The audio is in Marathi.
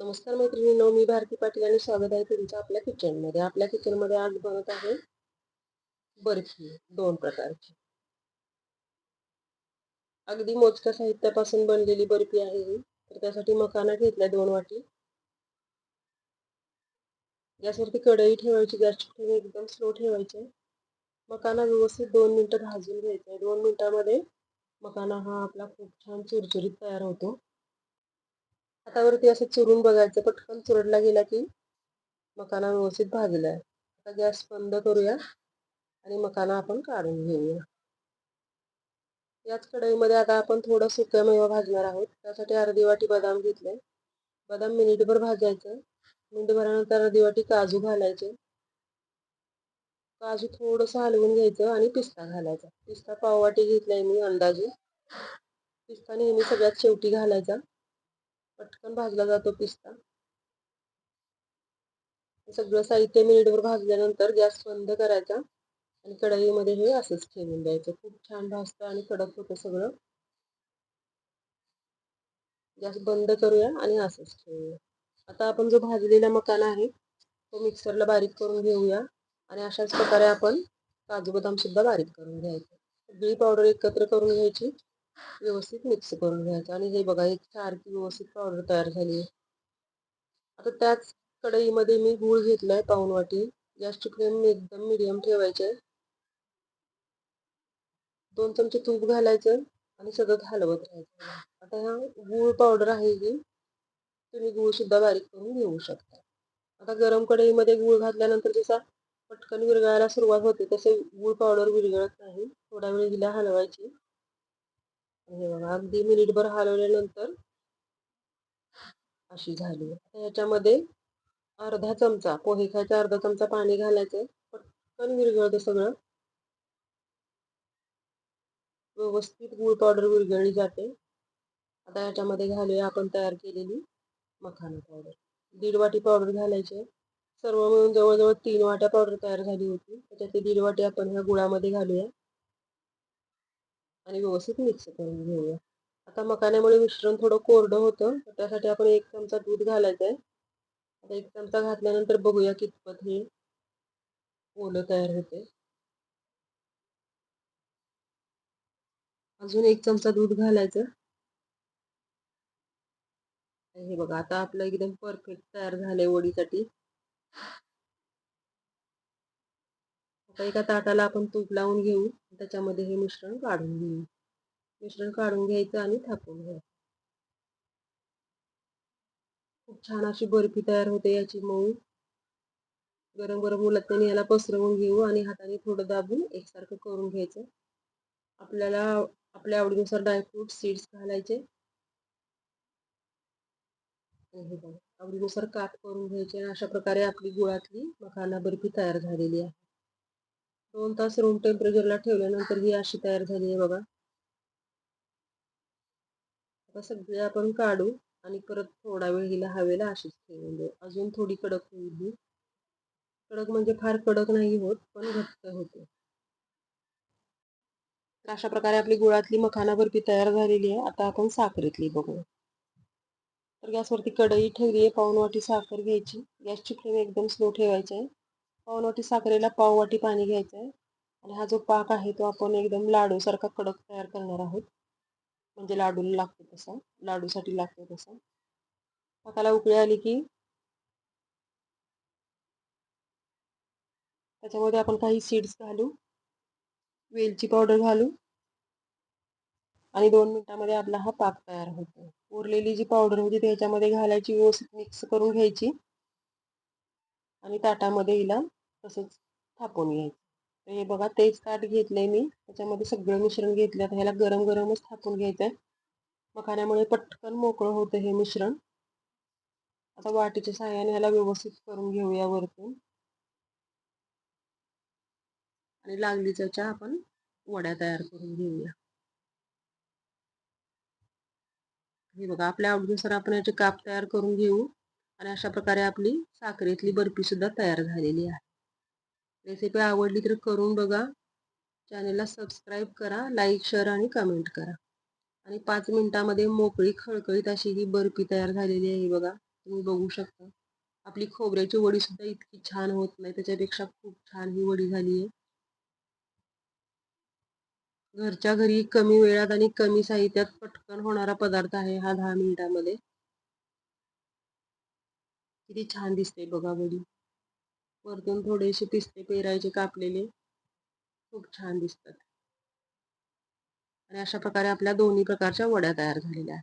नमस्कार मैत्रिणींनो मी भारती पाटील आणि स्वागत आहे तुमचं आपल्या किचनमध्ये आपल्या किचनमध्ये आज बनत आहे बर्फी दोन प्रकारची. अगदी मोजक्या साहित्यापासून बनलेली बर्फी आहे ही. तर त्यासाठी मकाना घेतल्या दोन वाटी. गॅसवरती कढई ठेवायची गॅसची ठेवून एकदम स्लो ठेवायचे. मकाना व्यवस्थित दोन मिनटं भाजून घ्यायचा. दोन मिनिटांमध्ये मकाना हा आपला खूप छान चुरचुरीत तयार होतो. हातावरती असं चुरून बघायचं पटकन चुरडला गेला की मकाना व्यवस्थित भाजला आहे आता गॅस बंद करूया आणि मकाना आपण काढून घेऊया. याच कढईमध्ये आता आपण थोडं सुक्या मेवा भाजणार आहोत. त्यासाठी अर्धी वाटी बदाम घेतले बदाम मिनिटभर भाजायचं. मिनिटभरानंतर अर्धी वाटी काजू घालायचे. काजू थोडंसं हलवून घ्यायचं आणि पिस्ता घालायचा. पिस्ता पाववाटी घेतलाय मी अंदाजे. पिस्ता नेहमी सगळ्यात शेवटी घालायचा. पटकन भाजला जातो पिस्ता. सगळं साहित्य मिनिटभर भाजल्यानंतर गॅस बंद करायचा आणि कढईमध्ये हे असंच ठेवून द्यायचं. खूप छान भाजतं आणि कडक होतं सगळं. गॅस बंद करूया आणि असंच ठेवूया. आता आपण जो भाजलेला मकान आहे तो मिक्सरला बारीक करून घेऊया आणि अशाच प्रकारे आपण काजू बदाम सुद्धा बारीक करून घ्यायचं. सगळी पावडर एकत्र करून घ्यायची. व्यवस्थित मिक्स करून घ्यायचं. आणि हे बघा एक सारखी व्यवस्थित पावडर तयार झाली आहे. आता त्याच कढईमध्ये मी गूळ घेतलाय पाऊन वाटी. गॅसची फ्लेम एकदम मिडियम ठेवायचे. दोन चमचे तूप घालायचं आणि सगळं हलवत राहायचं. आता ह्या गूळ पावडर आहे ही तुम्ही गूळ सुद्धा बारीक करून घेऊ शकता. आता गरम कढईमध्ये गूळ घातल्यानंतर जसा पटकन विरघळायला सुरुवात होते तसे गूळ पावडर विरघळत नाही. थोडा वेळ हिला हलवायची. हे बघा अगदी मिनिटभर हलवल्यानंतर अर्धा चमचा पोहे खायचा अर्धा चमचा पाणी घालायचं पटकन विरघळतं सगळं. व्यवस्थित गूळ पावडर विरघळली जाते. आता ह्याच्यामध्ये घालूया तयार केलेली मखाना पावडर. दीड वाटी पावडर घालायचे सर्व मिळून जवळजवळ तीन वाट्या पावडर तयार होती. त्याच्यात दीड वाटी आपण ह्या आणि व्यवस्थित मिक्स करून घेऊया. आता मकाण्यामुळे मिश्रण थोडं कोरडं होतं तर त्यासाठी आपण एक चमचा दूध घालायचं आहे. आता एक चमचा घातल्यानंतर बघूया कितपत हे ओलं तयार होते. अजून एक चमचा दूध घालायचं. हे बघा आता आपलं एकदम परफेक्ट तयार झालंय वडीसाठी. आता एका ताटाला आपण तूप लावून घेऊ. त्याच्यामध्ये हे मिश्रण काढून घेऊ. मिश्रण काढून घ्यायचं आणि थापून घ्यायचं खूप छान अशी बर्फी तयार होते याची मऊ. गरम गरम उलटण्याने याला पसरवून घेऊ आणि हाताने थोडं दाबून एकसारखं करून घ्यायचं. आपल्याला आपल्या आवडीनुसार ड्रायफ्रूट सीड्स घालायचे. आवडीनुसार काप करून घ्यायचे आणि अशा प्रकारे आपली गुळातली मखाना बर्फी तयार झालेली आहे. दोन तास रूम टेम्परेचरला ठेवल्यानंतर ही अशी तयार झाली आहे बघा. आता सगळे आपण काढू आणि परत थोडा वेळ हिला हवेला अशीच ठेवून देऊ. अजून थोडी कडक होईल कडक म्हणजे फार कडक नाही होत पण घट्ट होते. तर अशा प्रकारे आपली गुळातली मखाना बर्फी तयार झालेली आहे. आता आपण साखरेतली बघू. तर गॅसवरती कढई ठेवली आहे. पाऊन वाटी साखर घ्यायची. गॅसची फ्लेम एकदम स्लो ठेवायची आहे. पाववाटी वाटी साखरेला पाव वाटी पाणी घ्यायचं आहे आणि हा जो पाक आहे तो आपण एकदम लाडूसारखा कडक तयार करणार आहोत. म्हणजे लाडूला लागतो तसा लाडूसाठी लागतो तसा. पाकाला उकळी आली की त्याच्यामध्ये आपण काही सीड्स घालू वेलची पावडर घालू. आणि दोन मिनटामध्ये आपला हा पाक तयार होतो. उरलेली जी पावडर होती त्याच्यामध्ये घालायची व्यवस्थित मिक्स करून घ्यायची. आणि ताटामध्ये हिला तसंच थापून घ्यायचं. तर हे बघा तेच ताट घेतलंय मी. त्याच्यामध्ये सगळं मिश्रण घेतलं तर ह्याला गरम गरमच थापून घ्यायचं आहे मखाण्यामुळे पटकन मोकळं होतं हे मिश्रण. आता वाटीच्या साह्याने ह्याला व्यवस्थित करून घेऊया वरतून. आणि लागलीच्या आपण वड्या तयार करून घेऊया. हे बघा आपल्या आवडीनुसार आपण याचे काप तयार करून घेऊ. आणि अशा प्रकारे आपली साखरेतली बर्फी सुद्धा तयार झालेली आहे. रेसिपी आवडली तर करून बघा. चॅनेलला सबस्क्राईब करा लाईक शेअर आणि कमेंट करा. आणि पाच मिनिटामध्ये मोकळी खळखळीत अशी ही बर्फी तयार झालेली आहे बघा. तुम्ही बघू शकता. आपली खोबऱ्याची वडी सुद्धा इतकी छान होत नाही त्याच्यापेक्षा खूप छान ही वडी झाली आहे. घरच्या घरी कमी वेळात आणि कमी साहित्यात पटकन होणारा पदार्थ आहे हा दहा मिनिटामध्ये. किती छान दिसते बघा वडी. वरतून थोडेसे पिस्ते पेरायचे कापलेले. खूप छान दिसतात. आणि अशा प्रकारे आपल्या दोन्ही प्रकारच्या वड्या तयार झालेल्या आहेत.